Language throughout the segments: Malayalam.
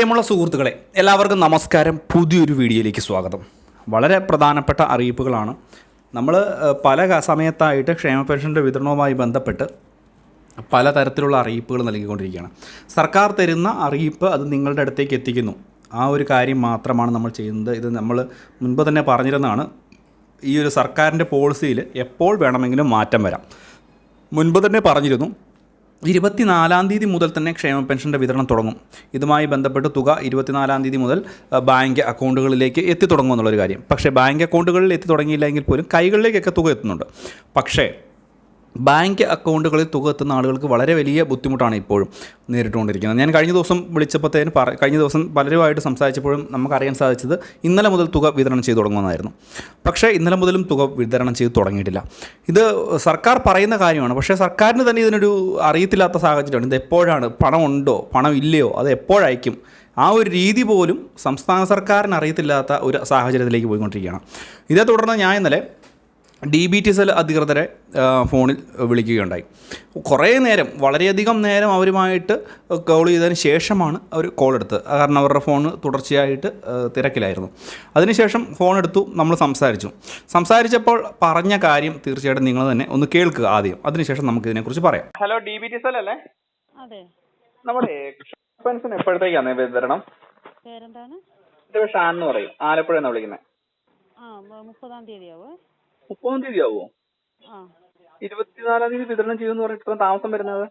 പ്രിയമുള്ള സുഹൃത്തുക്കളെ എല്ലാവർക്കും നമസ്കാരം. പുതിയൊരു വീഡിയോയിലേക്ക് സ്വാഗതം. വളരെ പ്രധാനപ്പെട്ട അറിയിപ്പുകളാണ്. നമ്മൾ പല സമയത്തായിട്ട് ക്ഷേമ പെൻഷന്റെ വിതരണവുമായി ബന്ധപ്പെട്ട് പല തരത്തിലുള്ള അറിയിപ്പുകൾ നൽകിക്കൊണ്ടിരിക്കുകയാണ്. സർക്കാർ തരുന്ന അറിയിപ്പ് അത് നിങ്ങളുടെ അടുത്തേക്ക് എത്തിക്കുന്നു. ആ ഒരു കാര്യം മാത്രമാണ് നമ്മൾ ചെയ്യുന്നത്. ഇത് നമ്മൾ മുൻപ് തന്നെ പറഞ്ഞിരുന്നതാണ്. ഈ ഒരു സർക്കാരിന്റെ പോളിസിയിൽ എപ്പോൾ വേണമെങ്കിലും മാറ്റം വരാം. മുൻപ് തന്നെ പറഞ്ഞിരുന്നു ഇരുപത്തിനാലാം തീയതി മുതൽ തന്നെ ക്ഷേമ പെൻഷന്റെ വിതരണം തുടങ്ങും. ഇതുമായി ബന്ധപ്പെട്ട് തുക ഇരുപത്തിനാലാം തീയതി മുതൽ ബാങ്ക് അക്കൗണ്ടുകളിലേക്ക് എത്തി തുടങ്ങും എന്നുള്ളൊരു കാര്യം. പക്ഷേ ബാങ്ക് അക്കൗണ്ടുകളിൽ എത്തി തുടങ്ങിയില്ലെങ്കിൽ പോലും കൈകളിലേക്കൊക്കെ തുക എത്തുന്നുണ്ട്. പക്ഷേ ബാങ്ക് അക്കൗണ്ടുകളിൽ തുക എത്തുന്ന ആളുകൾക്ക് വളരെ വലിയ ബുദ്ധിമുട്ടാണ് ഇപ്പോഴും നേരിട്ടുകൊണ്ടിരിക്കുന്നത്. ഞാൻ കഴിഞ്ഞ ദിവസം വിളിച്ചപ്പോഴത്തേന് പറ കഴിഞ്ഞ ദിവസം പലരുമായിട്ട് സംസാരിച്ചപ്പോഴും നമുക്കറിയാൻ സാധിച്ചത് ഇന്നലെ മുതൽ തുക വിതരണം ചെയ്തു തുടങ്ങുമെന്നായിരുന്നു. പക്ഷേ ഇന്നലെ മുതലും തുക വിതരണം ചെയ്ത് തുടങ്ങിയിട്ടില്ല. ഇത് സർക്കാർ പറയുന്ന കാര്യമാണ്. പക്ഷേ സർക്കാരിന് തന്നെ ഇതിനൊരു അറിയത്തില്ലാത്ത സാഹചര്യമാണ്. ഇത് എപ്പോഴാണ്? പണം ഉണ്ടോ പണം ഇല്ലയോ അത് എപ്പോഴയക്കും? ആ ഒരു രീതി പോലും സംസ്ഥാന സർക്കാരിന് അറിയത്തില്ലാത്ത ഒരു സാഹചര്യത്തിലേക്ക് പോയിക്കൊണ്ടിരിക്കുകയാണ്. ഇതേ തുടർന്ന് ഞാൻ ഇന്നലെ ഡി ബി ടി സെൽ അധികൃതരെ ഫോണിൽ വിളിക്കുകയുണ്ടായി. കുറേ നേരം വളരെയധികം നേരം അവരുമായിട്ട് കോൾ ചെയ്തതിന് ശേഷമാണ് അവർ കോൾ എടുത്തത്. കാരണം അവരുടെ ഫോൺ തുടർച്ചയായിട്ട് തിരക്കിലായിരുന്നു. അതിനുശേഷം ഫോൺ എടുത്തു നമ്മൾ സംസാരിച്ചു. സംസാരിച്ചപ്പോൾ പറഞ്ഞ കാര്യം തീർച്ചയായിട്ടും നിങ്ങൾ തന്നെ ഒന്ന് കേൾക്കുക ആദ്യം. അതിനുശേഷം നമുക്ക് ഇതിനെക്കുറിച്ച് പറയാം. Hello D B T cell അല്ലേ? അതെ. നമ്മുടെ പെൻഷൻ എപ്പോഴത്തേക്കാണ് വിതരണം? പേരെന്താണ്? ഷാൻ എന്ന് പറയും. ആലപ്പുഴ വിളിക്കുന്നത്. ആ മുപ്പതാം തീയതിയാവോ? മുപ്പതാം തീയതി ആവോ ആ. ഇരുപത്തിനാലാം തീയതി വിതരണം ചെയ്യുമെന്ന് പറഞ്ഞിട്ട് ഇത്ര താമസം വരുന്നത്?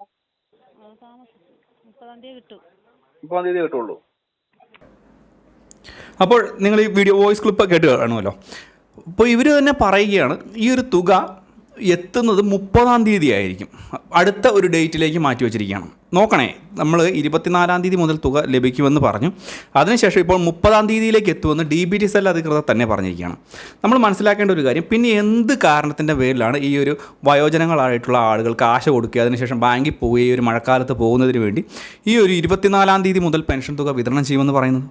മുപ്പതാം തീയതി കിട്ടുള്ളൂ അപ്പോൾ നിങ്ങൾ ഈ വീഡിയോ വോയിസ് ക്ലിപ്പ് കേട്ട് കാണുമല്ലോ. അപ്പോൾ ഇവർ തന്നെ പറയുകയാണ് ഈ ഒരു തുക എത്തുന്നത് മുപ്പതാം തീയതി ആയിരിക്കും അടുത്ത ഒരു ഡേറ്റിലേക്ക് മാറ്റി വെച്ചിരിക്കുകയാണ്. നോക്കണേ നമ്മൾ ഇരുപത്തിനാലാം തീയതി മുതൽ തുക ലഭിക്കുമെന്ന് പറഞ്ഞു. അതിനുശേഷം ഇപ്പോൾ മുപ്പതാം തീയതിയിലേക്ക് എത്തുമെന്ന് ഡി ബി ടി സെൽ അധികൃതർ തന്നെ പറഞ്ഞിരിക്കുകയാണ്. നമ്മൾ മനസ്സിലാക്കേണ്ട ഒരു കാര്യം പിന്നെ എന്ത് കാരണത്തിന്റെ പേരിലാണ് ഈ ഒരു വയോജനങ്ങളായിട്ടുള്ള ആളുകൾക്ക് ആശ കൊടുക്കുക? അതിനുശേഷം ബാങ്കിൽ പോയി ഈ ഒരു മഴക്കാലത്ത് പോകുന്നതിന് വേണ്ടി ഈ ഒരു ഇരുപത്തിനാലാം തീയതി മുതൽ പെൻഷൻ തുക വിതരണം ചെയ്യുമെന്ന് പറയുന്നത്?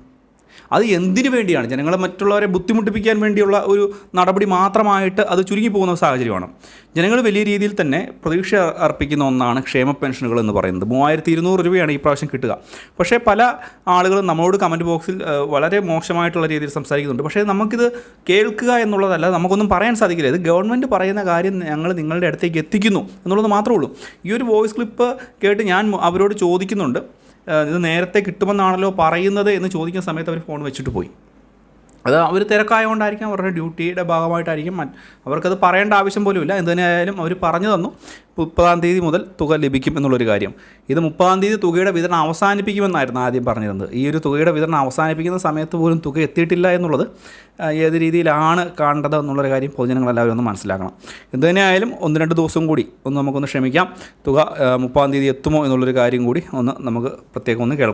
അത് എന്തിനു വേണ്ടിയാണ്? ജനങ്ങളെ മറ്റുള്ളവരെ ബുദ്ധിമുട്ടിപ്പിക്കാൻ വേണ്ടിയുള്ള ഒരു നടപടി മാത്രമായിട്ട് അത് ചുരുങ്ങി പോകുന്ന സാഹചര്യമാണ്. ജനങ്ങൾ വലിയ രീതിയിൽ തന്നെ പ്രതീക്ഷ അർപ്പിക്കുന്ന ഒന്നാണ് ക്ഷേമ പെൻഷനുകൾ എന്ന് പറയുന്നത്. മൂവായിരത്തി ഇരുന്നൂറ് രൂപയാണ് ഈ പ്രാവശ്യം കിട്ടുക. പക്ഷേ പല ആളുകളും നമ്മളോട് കമന്റ് ബോക്സിൽ വളരെ മോശമായിട്ടുള്ള രീതിയിൽ സംസാരിക്കുന്നുണ്ട്. പക്ഷേ നമുക്കിത് കേൾക്കുക എന്നുള്ളതല്ല നമുക്കൊന്നും പറയാൻ സാധിക്കില്ല. ഇത് ഗവൺമെന്റ് പറയുന്ന കാര്യം ഞങ്ങൾ നിങ്ങളുടെ അടുത്തേക്ക് എത്തിക്കുന്നു എന്നുള്ളത് മാത്രമേ ഉള്ളൂ. ഈ ഒരു വോയിസ് ക്ലിപ്പ് കേട്ട് ഞാൻ അവരോട് ചോദിക്കുന്നുണ്ട്. ഇത് നേരത്തെ കിട്ടുമെന്നാണല്ലോ പറയുന്നത് എന്ന് ചോദിക്കുന്ന സമയത്ത് അവർ ഫോൺ വെച്ചിട്ട് പോയി. അത് അവർ തിരക്കായതുകൊണ്ടായിരിക്കും അവരുടെ ഡ്യൂട്ടിയുടെ ഭാഗമായിട്ടായിരിക്കും അവർക്കത് പറയേണ്ട ആവശ്യം പോലും ഇല്ല തന്നെയായാലും അവർ പറഞ്ഞു തന്നു. മുപ്പതാം തീയതി മുതൽ തുക ലഭിക്കും എന്നുള്ളൊരു കാര്യം. ഇത് മുപ്പതാം തീയതി തുകയുടെ വിതരണം അവസാനിപ്പിക്കുമെന്നായിരുന്നു ആദ്യം പറഞ്ഞിരുന്നത്. ഈ ഒരു തുകയുടെ വിതരണം അവസാനിപ്പിക്കുന്ന സമയത്ത് പോലും തുക എത്തിയിട്ടില്ല എന്നുള്ളത് ഏത് രീതിയിലാണ് കാണേണ്ടത് എന്നുള്ളൊരു കാര്യം പൊതുജനങ്ങളെല്ലാവരും ഒന്ന് മനസ്സിലാക്കണം. എന്ത് തന്നെയായാലും ഒന്ന് രണ്ട് ദിവസം കൂടി ഒന്ന് നമുക്കൊന്ന് ക്ഷമിക്കാം. തുക മുപ്പതാം തീയതി എത്തുമോ എന്നുള്ളൊരു കാര്യം കൂടി ഒന്ന് നമുക്ക് പ്രത്യേകം ഒന്ന് കേൾക്കാം.